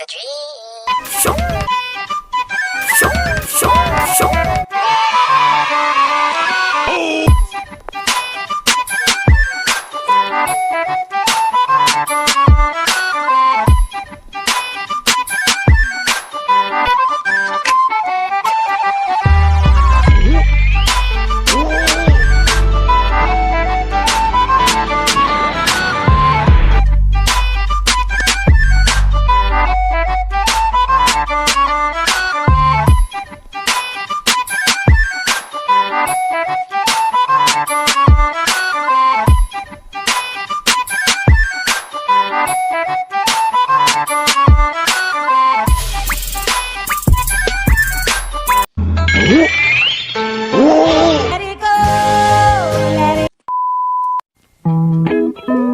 the dream. Let it go. Let it...